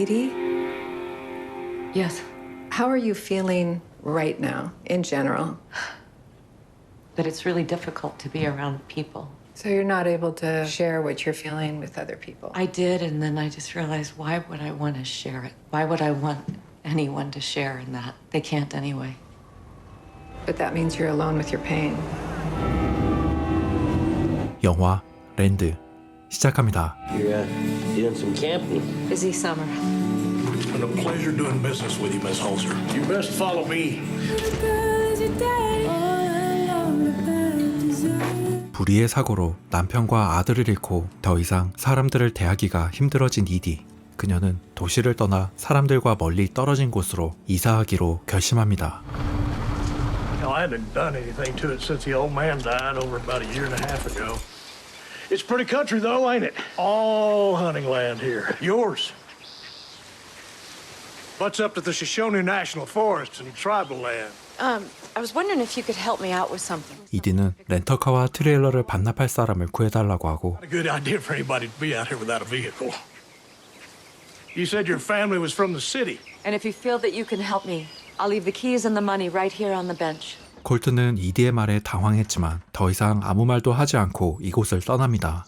Edie, Yes, how are you feeling right now in general? but it's really difficult to be around people. So you're not able to share what you're feeling with other people. I did, and then I just realized why would I want to share it? Why would I want anyone to share in that? They can't anyway. But that means you're alone with your pain. 영화 랜드 시작합니다. You're uh, doing some camping. Busy summer. Been a pleasure doing business with you, Miss Holzer. You best follow me. 불의의 사고로 남편과 아들을 잃고 더 이상 사람들을 대하기가 힘들어진 이디. 그녀는 도시를 떠나 사람들과 멀리 떨어진 곳으로 이사하기로 결심합니다. Now, I haven't done anything to it since the old man died over about a year and a half ago. It's pretty country, though, ain't it? All hunting land here. Yours. Butts up to the Shoshone National Forest and tribal land. Um, I was wondering if you could help me out with something. 이디는 렌터카와 트레일러를 반납할 사람을 구해달라고 하고 Not a good idea for anybody to be out here without a vehicle. You said your family was from the city. And if you feel that you can help me, I'll leave the keys and the money right here on the bench. 콜트는 이디의 말에 당황했지만 더 이상 아무 말도 하지 않고 이곳을 떠납니다.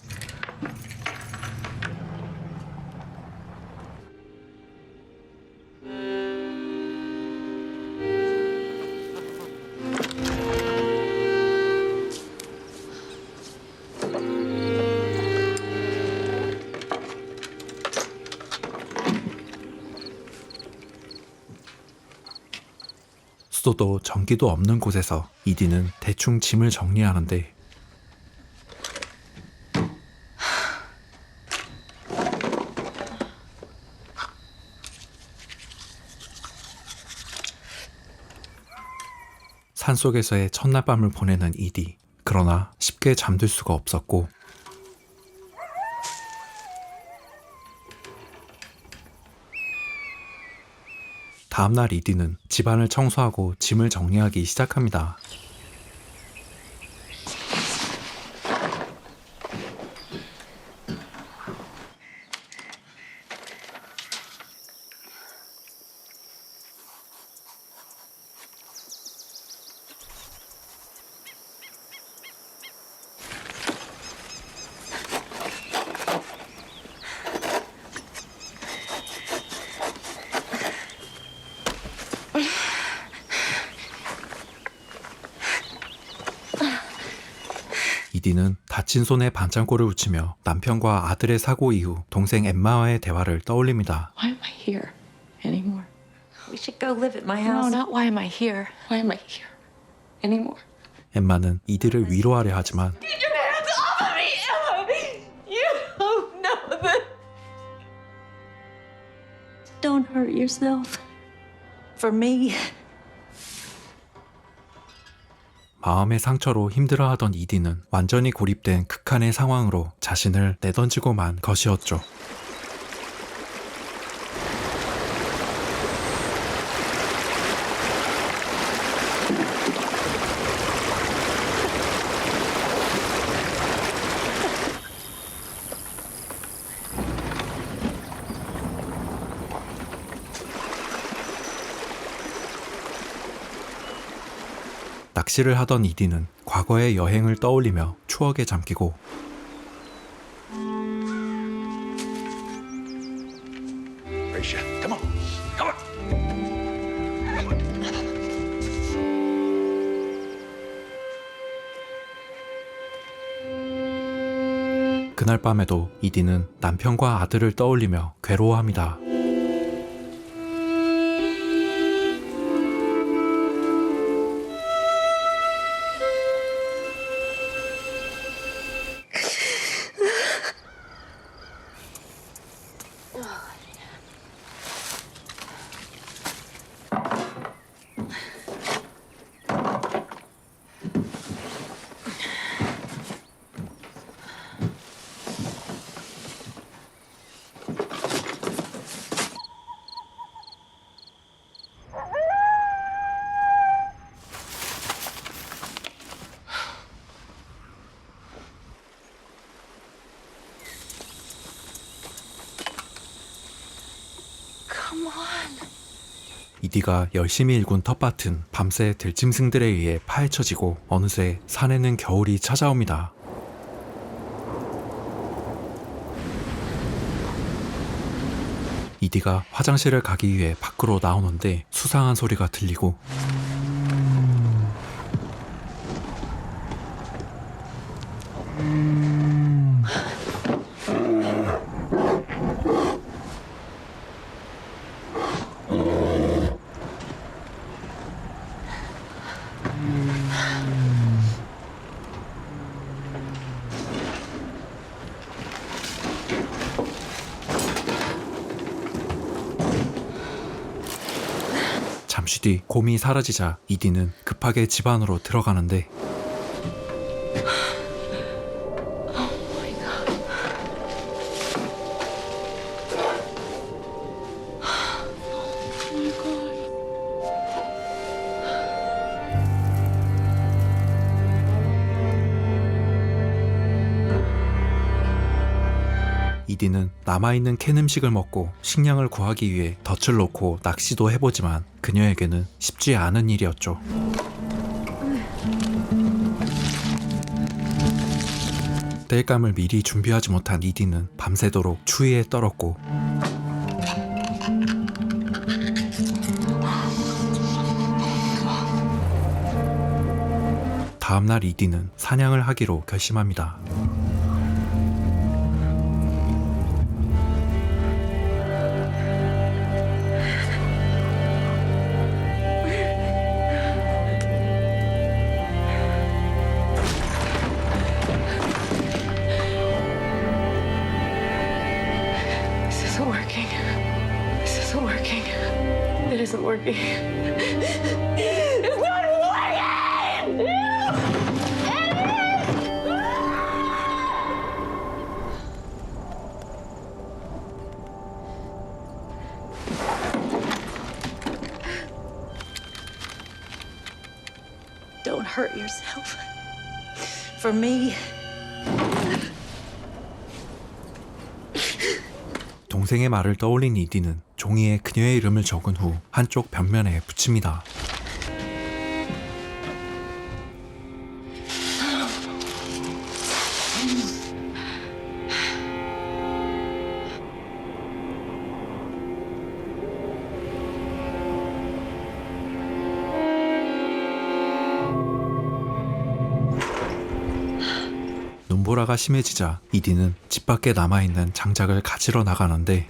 수도도 전기도 없는 곳에서 이디는 대충 짐을 정리하는데 산속에서의 첫날 밤을 보내는 이디. 그러나 쉽게 잠들 수가 없었고 다음날 이디는 집안을 청소하고 짐을 정리하기 시작합니다. 이디는 다친 손에 반창고를 붙이며 남편과 아들의 사고 이후 동생 엠마와의 대화를 떠올립니다. Why am I here anymore? We should go live at my No, house. not why am I here. Why am I here anymore? 엠마는 이디를 위로하려 하지만 Get your hands off of me, Emma! You don't know that. Don't hurt yourself. For me. 마음의 상처로 힘들어하던 이디는 완전히 고립된 극한의 상황으로 자신을 내던지고 만 것이었죠. 낚시를 하던 이디는 과거의 여행을 떠올리며 추억에 잠기고. 그날 밤에도 이디는 남편과 아들을 떠올리며 괴로워합니다. 이디가 열심히 일군 텃밭은 밤새 들짐승들에 의해 파헤쳐지고 어느새 산에는 겨울이 찾아옵니다. 이디가 화장실을 가기 위해 밖으로 나오는데 수상한 소리가 들리고 잠시 뒤 곰이 사라지자 이디는 급하게 집 안으로 들어가는데 이디는 남아있는 캔 음식을 먹고 식량을 구하기 위해 덫을 놓고 낚시도 해보지만 그녀에게는 쉽지 않은 일이었죠. 땔감을 미리 준비하지 못한 이디는 밤새도록 추위에 떨었고 다음날 이디는 사냥을 하기로 결심합니다. Isn't working. It isn't working. It's not working! Don't hurt yourself. For me. 동생의 말을 떠올린 이디는 종이에 그녀의 이름을 적은 후 한쪽 벽면에 붙입니다. 눈보라가 심해지자 이디는 집 밖에 남아있는 장작을 가지러 나가는데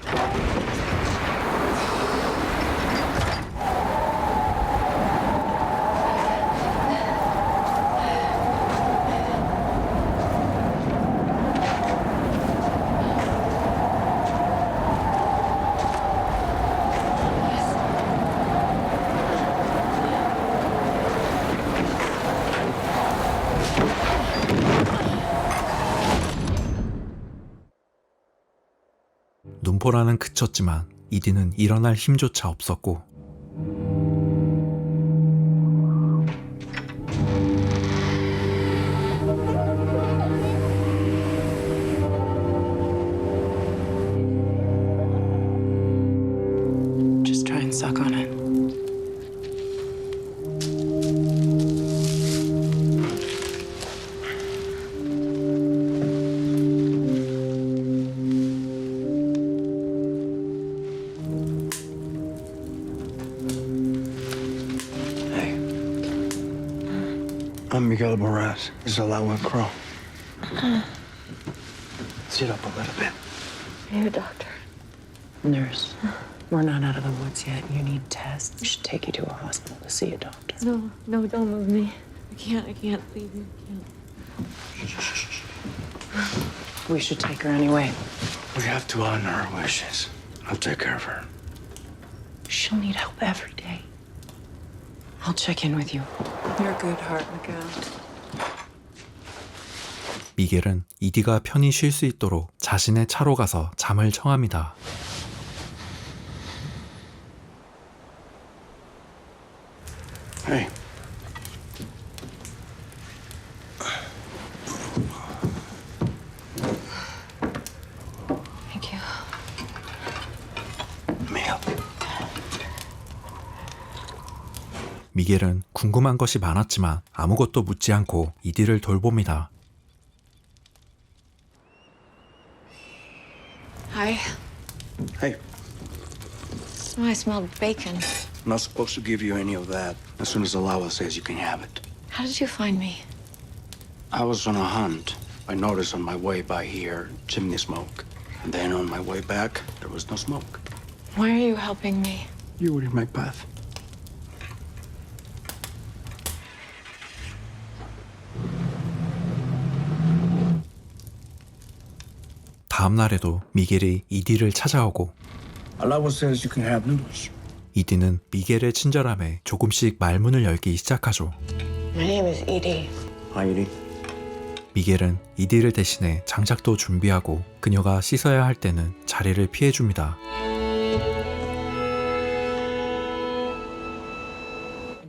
눈보라는 그쳤지만 이디는 일어날 힘조차 없었고 This Crow. Sit up a little bit. Are you a doctor? Nurse, we're not out of the woods yet. You need tests. We should take you to a hospital to see a doctor. No, no, don't move me. I can't, I can't leave you. I can't. We should take her anyway. We have to honor her wishes. I'll take care of her. She'll need help every day. I'll check in with you. You're a good heart, Miguel. 미겔은 이디가 편히 쉴 수 있도록 자신의 차로 가서 잠을 청합니다. Hey. 미겔은 궁금한 것이 많았지만 아무것도 묻지 않고 이디를 돌봅니다. Hi. Hey, Oh, I smelled bacon. I'm not supposed to give you any of that. As soon as Alawa says you can have it. How did you find me? I was on a hunt. I noticed on my way by here chimney smoke. And then on my way back, there was no smoke. Why are you helping me? You were in my path. 다음 날에도 미겔이 이디를 찾아오고. 이디는 미겔의 친절함에 조금씩 말문을 열기 시작하죠. My name is Edie. Hi, Edie. 미겔은 이디를 대신해 장작도 준비하고 그녀가 씻어야 할 때는 자리를 피해줍니다.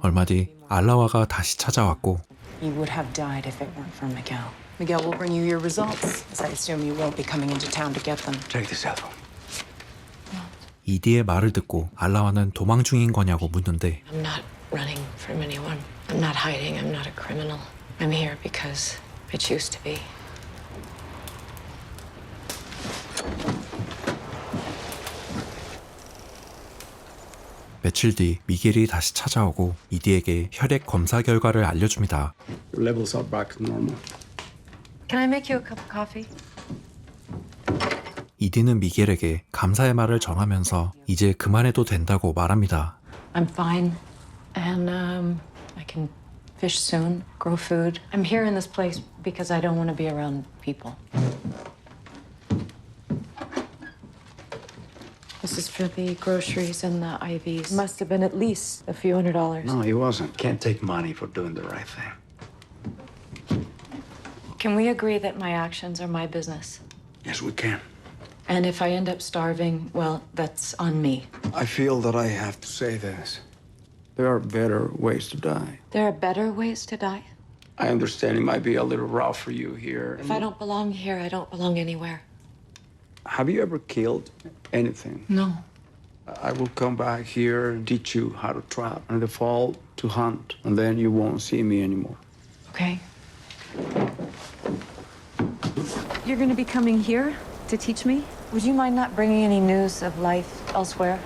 얼마 뒤 알라와가 다시 찾아왔고 You would have died if it weren't for Miguel. Miguel will bring you your results, as I assume you won't be coming into town to get them. Take this cell phone. 이디의 말을 듣고 알라와는 도망 중인 거냐고 묻는데 I'm not running from anyone. I'm not hiding. I'm not a criminal. I'm here because I choose to be. 며칠 뒤 미겔이 다시 찾아오고 이디에게 혈액 검사 결과를 알려줍니다. Your levels are back to normal. Can I make you a cup of coffee? 이디는 미겔에게 감사의 말을 전하면서 이제 그만해도 된다고 말합니다. I'm fine. And um, I can fish soon, grow food. I'm here in this place because I don't want to be around people. This is for the groceries and the IVs. Must have been at least a few hundred dollars. No, he wasn't. Can't take money for doing the right thing. Can we agree that my actions are my business? Yes, we can. And if I end up starving, well, that's on me. I feel that I have to say this. There are better ways to die. There are better ways to die. I understand it might be a little rough for you here. If I don't belong here, I don't belong anywhere. Have you ever killed anything? No. I will come back here and teach you how to trap, and in the fall to hunt, and then you won't see me anymore. Okay. You're going to be coming here to teach me? Would you mind not bringing any news of life elsewhere?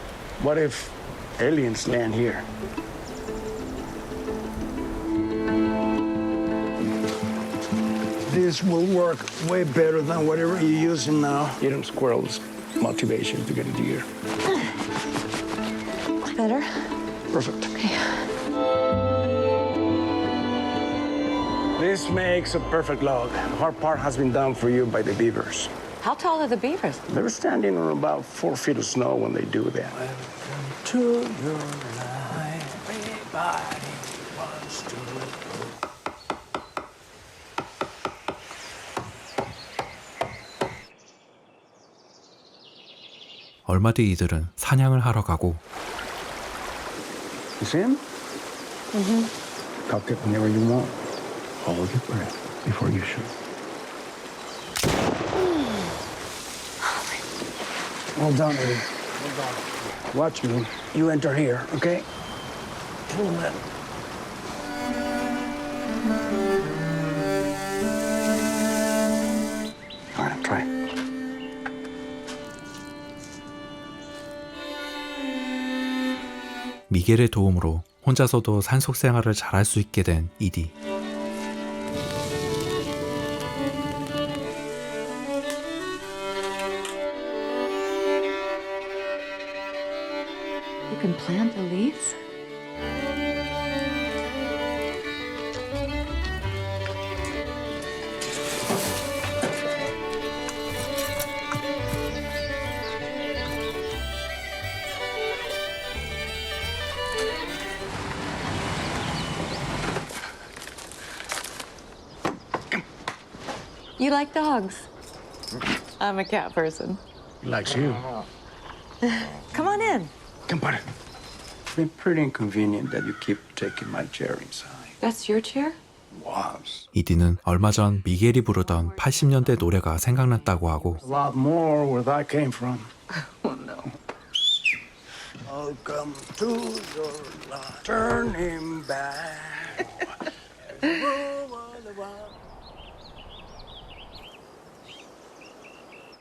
What if aliens land here? This will work way better than whatever you're using now. Eating squirrels, motivation to get into gear. Better. Perfect. This makes a perfect log. The hard part has been done for you by the beavers. How tall are the beavers? They're standing on about four feet of snow when they do that. To your life, everybody wants to. 얼마 뒤 이들은 사냥을 하러 가고 You see him? Mm-hmm. Cock it whenever you want. Hold your breath before you shoot. Well done, Eddie. Well done. Watch me. You enter here, okay? Pull in. All right, try. 미겔의 도움으로 혼자서도 산속 생활을 잘할 수 있게 된 이디. Plant the leaves? You like dogs? I'm a cat person. He likes you. Come on in. Come on. It's been pretty inconvenient that you keep taking my chair inside. That's your chair? Was. 이디는 얼마 전 미겔이 부르던 80년대 노래가 생각났다고 하고 A lot more where that came from. Oh, no. Welcome to your life. Turn him back.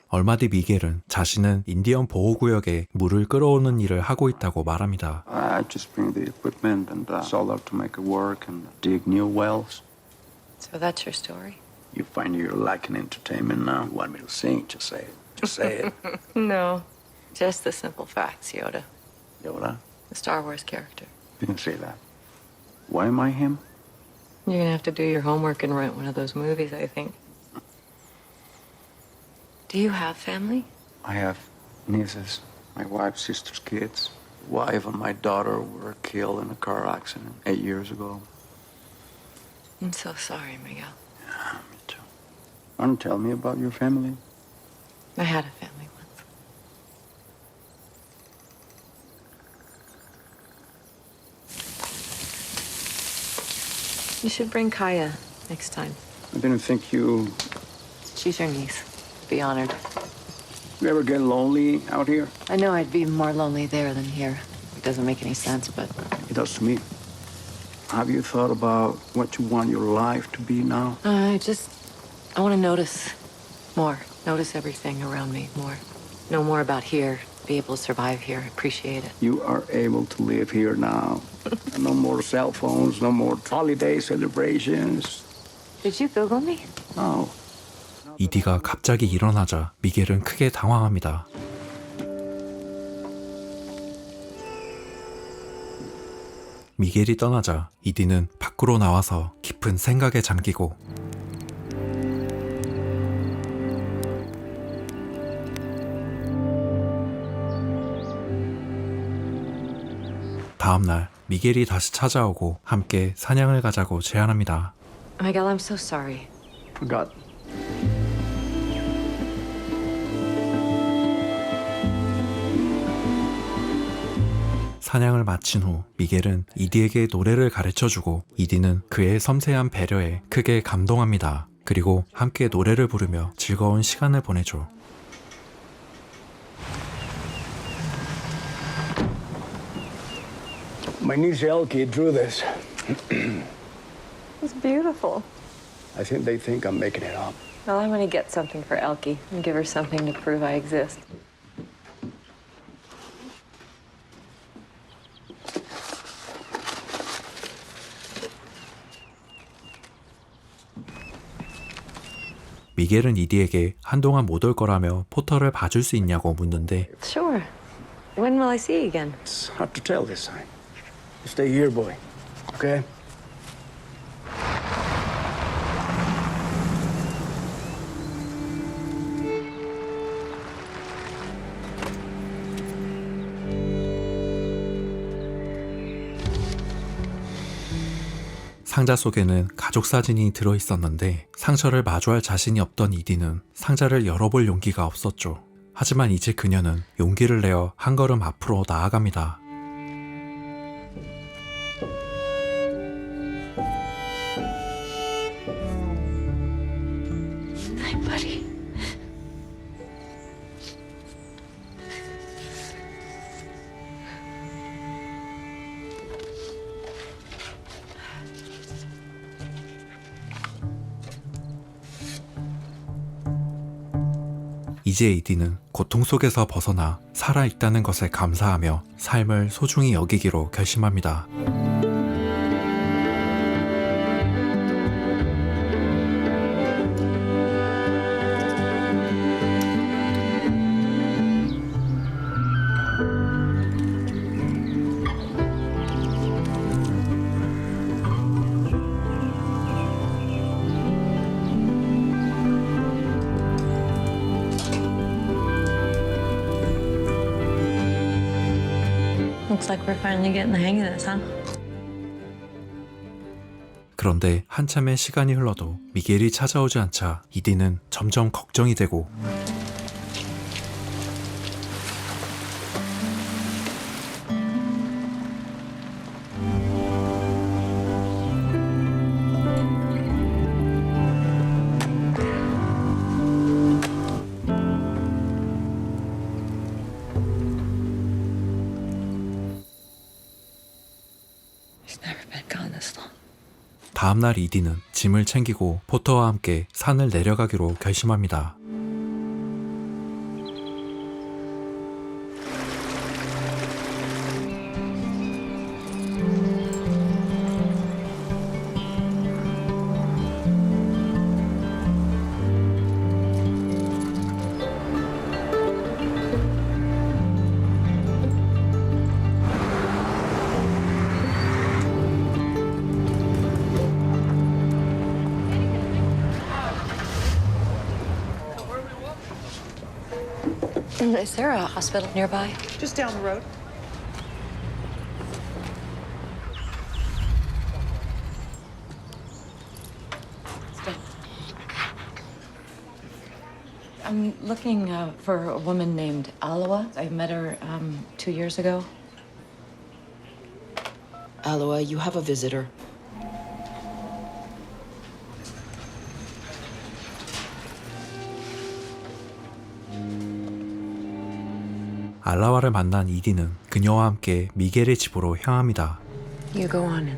얼마 뒤 미겔은 자신은 인디언 보호구역에 물을 끌어오는 일을 하고 있다고 말합니다. I just bring the equipment and uh, sold out to make it work and dig new wells. So that's your story? You find you're lacking entertainment now. You want me to sing? Just say it. Just say it. No. Just the simple facts, Yoda. Yoda, The Star Wars character. didn't say that. Why am I him? You're gonna have to do your homework and rent one of those movies, I think. Do you have family? I have nieces, my wife's sister's kids. Wife and my daughter were killed in a car accident eight years ago. I'm so sorry, Miguel. Yeah, me too. Want to tell me about your family? I had a family once. You should bring Kaya next time. I didn't think you. She's your niece. Be honored. You ever get lonely out here? I know I'd be more lonely there than here. It doesn't make any sense, but It does to me. Have you thought about what you want your life to be now? I just I want to notice more. Notice everything around me more. Know more about here. Be able to survive here. Appreciate it. You are able to live here now. no more cell phones, no more holiday celebrations. Did you Google me? No. 이디가 갑자기 일어나자 미겔은 크게 당황합니다. 미겔이 떠나자 이디는 밖으로 나와서 깊은 생각에 잠기고 다음 날 미겔이 다시 찾아오고 함께 사냥을 가자고 제안합니다. Miguel, I'm so sorry. Forgot. 사냥을 마친 후 미겔은 이디에게 노래를 가르쳐주고 이디는 그의 섬세한 배려에 크게 감동합니다. 그리고 함께 노래를 부르며 즐거운 시간을 보내죠. My niece Elkie drew this. It's beautiful. I think they think I'm making it up. Well, I'm gonna get something for Elkie and give her something to prove I exist. 미겔은 이디에게 한동안 못 올 거라며 포터를 봐줄 수 있냐고 묻는데 Sure. When will I see you again? It's hard to tell this time. You stay here, boy. Okay? 상자 속에는 가족 사진이 들어 있었는데 상처를 마주할 자신이 없던 이디는 상자를 열어볼 용기가 없었죠. 하지만 이제 그녀는 용기를 내어 한 걸음 앞으로 나아갑니다. 이제 이디는 고통 속에서 벗어나 살아있다는 것에 감사하며 삶을 소중히 여기기로 결심합니다. Looks like we're finally getting the hang of this, huh? 그런데 한참의 시간이 흘러도 미겔이 찾아오지 않자 이디는 점점 걱정이 되고 다음날 이디는 짐을 챙기고 포터와 함께 산을 내려가기로 결심합니다. Is there a hospital nearby? Just down the road. I'm looking uh, for a woman named Alawa. I met her um, two years ago. Aloha, you have a visitor. 알라와를 만난 이디는 그녀와 함께 미겔의 집으로 향합니다. You go on in.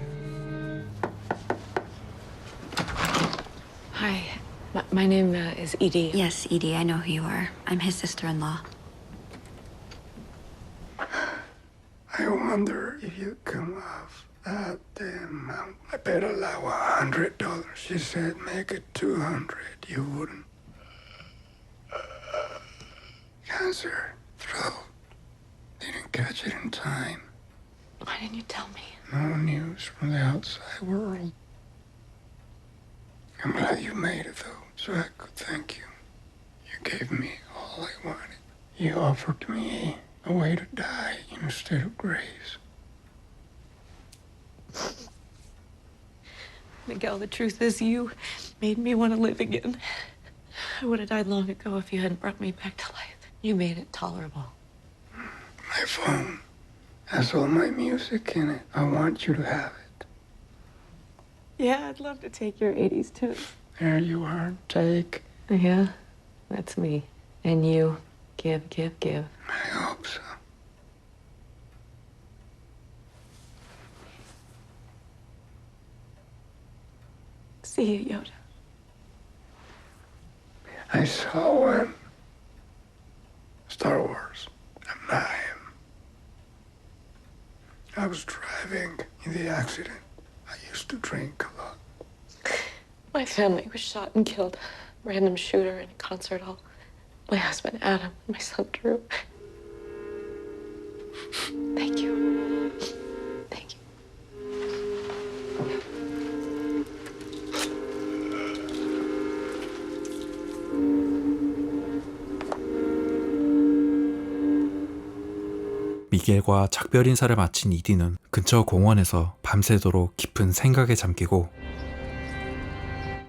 Hi, my, my name uh, is Edie. Yes, Edie, I know who you are. I'm his sister in law. I wonder if you come off that damn mountain. I bet allow a hundred dollars. She said make it two hundred. You wouldn't. From the outside world. I'm glad you made it though, so I could thank you. You gave me all I wanted. You offered me a way to die instead of grace. Miguel, the truth is, you made me want to live again. I would have died long ago if you hadn't brought me back to life. You made it tolerable. My phone has all my music in it. I want you to have it. Yeah, I'd love to take your 80s too. There you are. Take. Yeah, that's me. And you. Give, give, give. I hope so. See you, Yoda. I saw one. Star Wars. I'm not. I was driving in the accident. I used to drink a lot. My family was shot and killed. Random shooter in a concert hall. My husband, Adam, and my son, Drew. Thank you. 미겔과 작별 인사를 마친 이디는 근처 공원에서 밤새도록 깊은 생각에 잠기고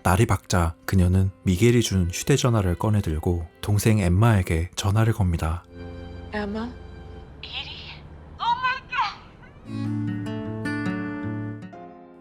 날이 밝자 그녀는 미겔이 준 휴대전화를 꺼내 들고 동생 엠마에게 전화를 겁니다. Emma?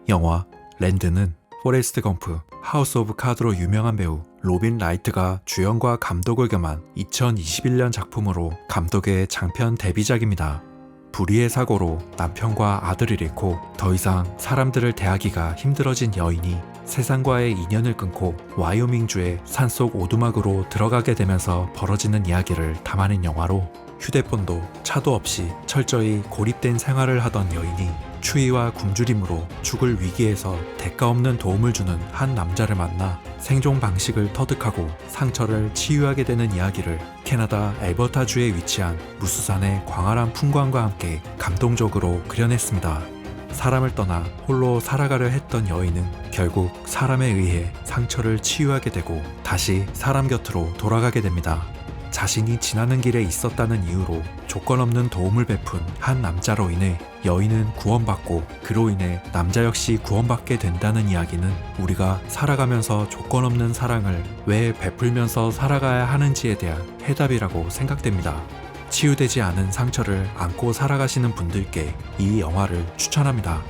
영화 랜드는 포레스트 검프, 하우스 오브 카드로 유명한 배우 로빈 라이트가 주연과 감독을 겸한 2021년 작품으로 감독의 장편 데뷔작입니다. 불의의 사고로 남편과 아들을 잃고 더 이상 사람들을 대하기가 힘들어진 여인이 세상과의 인연을 끊고 와이오밍주의 산속 오두막으로 들어가게 되면서 벌어지는 이야기를 담아낸 영화로 휴대폰도 차도 없이 철저히 고립된 생활을 하던 여인이 추위와 굶주림으로 죽을 위기에서 대가 없는 도움을 주는 한 남자를 만나 생존 방식을 터득하고 상처를 치유하게 되는 이야기를 캐나다 엘버타주에 위치한 무수산의 광활한 풍광과 함께 감동적으로 그려냈습니다. 사람을 떠나 홀로 살아가려 했던 여인은 결국 사람에 의해 상처를 치유하게 되고 다시 사람 곁으로 돌아가게 됩니다. 자신이 지나는 길에 있었다는 이유로 조건 없는 도움을 베푼 한 남자로 인해 여인은 구원받고 그로 인해 남자 역시 구원받게 된다는 이야기는 우리가 살아가면서 조건 없는 사랑을 왜 베풀면서 살아가야 하는지에 대한 해답이라고 생각됩니다. 치유되지 않은 상처를 안고 살아가시는 분들께 이 영화를 추천합니다.